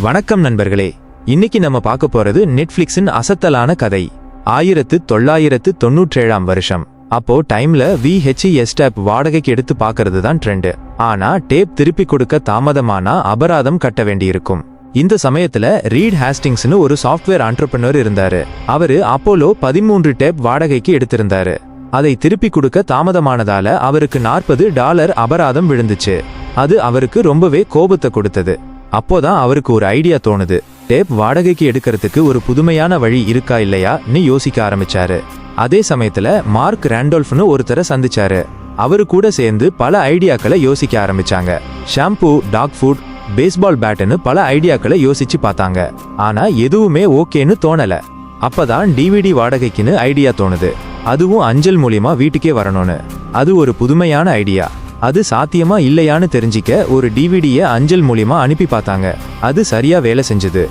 வணக்கம் நண்பர்களே. இன்னைக்கு நம்ம பார்க்க போறது நெட்ஃபிளிக்ஸின் அசத்தலான கதை. ஆயிரத்து தொள்ளாயிரத்து தொண்ணூற்றேழாம் வருஷம். அப்போ டைம்ல விஹெச்இஎஸ் டேப் வாடகைக்கு எடுத்து பார்க்கறது தான் ட்ரெண்டு. ஆனா டேப் திருப்பி கொடுக்க தாமதமானா அபராதம் கட்ட வேண்டியிருக்கும். இந்த சமயத்துல ரீட் ஹாஸ்டிங்ஸ்னு ஒரு சாஃப்ட்வேர் ஆண்டர்பிரினர் இருந்தாரு. அவரு அப்போலோ பதிமூன்று டேப் வாடகைக்கு எடுத்திருந்தாரு. அதை திருப்பி கொடுக்க தாமதமானதால அவருக்கு நாற்பது டாலர் அபராதம் விழுந்துச்சு. அது அவருக்கு ரொம்பவே கோபத்தை கொடுத்தது. அப்போதான் அவருக்கு ஒரு ஐடியா தோணுது. டேப் வாடகைக்கு எடுக்கிறதுக்கு ஒரு புதுமையான வழி இருக்கா இல்லையான்னு யோசிக்க ஆரம்பிச்சாரு. அதே சமயத்துல மார்க் ரேண்டோல்ஃப்னு ஒருத்தரை சந்திச்சாரு. அவரு கூட சேர்ந்து பல ஐடியாக்களை யோசிக்க ஆரம்பிச்சாங்க. ஷாம்பு டாக் ஃபுட் பேஸ்பால் பேட்டுன்னு பல ஐடியாக்களை யோசிச்சு பார்த்தாங்க. ஆனா எதுவுமே ஓகேன்னு தோணல. அப்பதான் டிவிடி வாடகைக்குன்னு ஐடியா தோணுது. அதுவும் அஞ்சல் மூலியமா வீட்டுக்கே வரணும்னு. அது ஒரு புதுமையான ஐடியா அது சாத்தியமா இல்லையான்னு தெரிஞ்சிக்க ஒரு டிவிடியை அஞ்சல் மூலியமா அனுப்பி பார்த்தாங்க. அது சரியா வேலை செஞ்சது.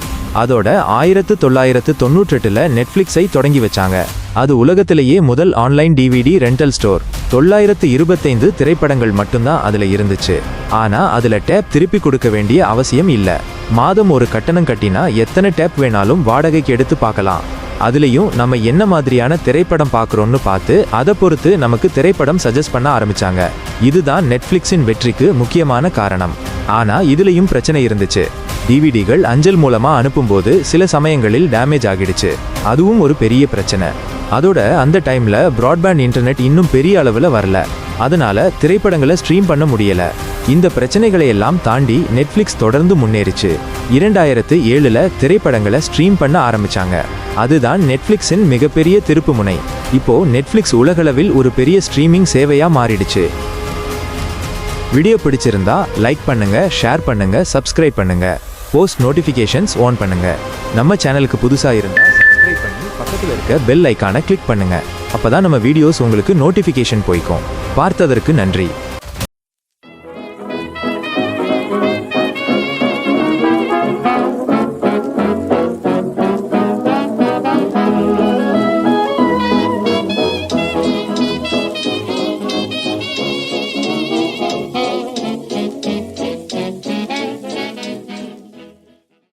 அதோட ஆயிரத்து தொள்ளாயிரத்து தொண்ணூற்றெட்டுல நெட்ஃப்ளிக்ஸை தொடங்கி வச்சாங்க. அது உலகத்திலேயே முதல் ஆன்லைன் டிவிடி ரெண்டல் ஸ்டோர் தொள்ளாயிரத்து இருபத்தைந்து திரைப்படங்கள் மட்டும்தான் அதுல இருந்துச்சு. ஆனா அதுல டேப் திருப்பி கொடுக்க வேண்டிய அவசியம் இல்லை. மாதம் ஒரு கட்டணம் கட்டினா எத்தனை டேப் வேணாலும் வாடகைக்கு எடுத்து பார்க்கலாம். அதுலேயும் நம்ம என்ன மாதிரியான திரைப்படம் பார்க்குறோம்னு பார்த்து அதை பொறுத்து நமக்கு திரைப்படம் சஜஸ்ட் பண்ண ஆரம்பிச்சாங்க. இதுதான் நெட்ஃப்ளிக்ஸின் வெற்றிக்கு முக்கியமான காரணம். ஆனால் இதுலேயும் பிரச்சனை இருந்துச்சு. டிவிடிகள் அஞ்சல் மூலமாக அனுப்பும்போது சில சமயங்களில் டேமேஜ் ஆகிடுச்சு. அதுவும் ஒரு பெரிய பிரச்சனை. அதோட அந்த டைமில் ப்ராட்பேண்ட் இன்டர்நெட் இன்னும் பெரிய அளவில் வரல. அதனால திரைப்படங்களை ஸ்ட்ரீம் பண்ண முடியல. இந்த பிரச்சனைகளை எல்லாம் தாண்டி நெட்ஃப்ளிக்ஸ் தொடர்ந்து முன்னேறிச்சு. இரண்டாயிரத்து ஏழுல திரைப்படங்களை ஸ்ட்ரீம் பண்ண ஆரம்பிச்சாங்க. அதுதான் நெட்ஃப்ளிக்ஸின் மிகப்பெரிய திருப்புமுனை. இப்போ நெட்ஃப்ளிக்ஸ் உலகளவில் ஒரு பெரிய ஸ்ட்ரீமிங் சேவையா மாறிடுச்சு. வீடியோ பிடிச்சிருந்தா லைக் பண்ணுங்க ஷேர் பண்ணுங்க சப்ஸ்கிரைப் பண்ணுங்க. போஸ்ட் நோட்டிஃபிகேஷன்ஸ் ஆன் பண்ணுங்க. நம்ம சேனலுக்கு புதுசாக இருந்தால் சப்ஸ்கிரைப் பண்ணி பக்கத்தில் இருக்க பெல் ஐக்கானை கிளிக் பண்ணுங்க. அப்பதான் நம்ம வீடியோஸ் உங்களுக்கு நோட்டிஃபிகேஷன் போய்க்கும். பார்த்ததற்கு நன்றி.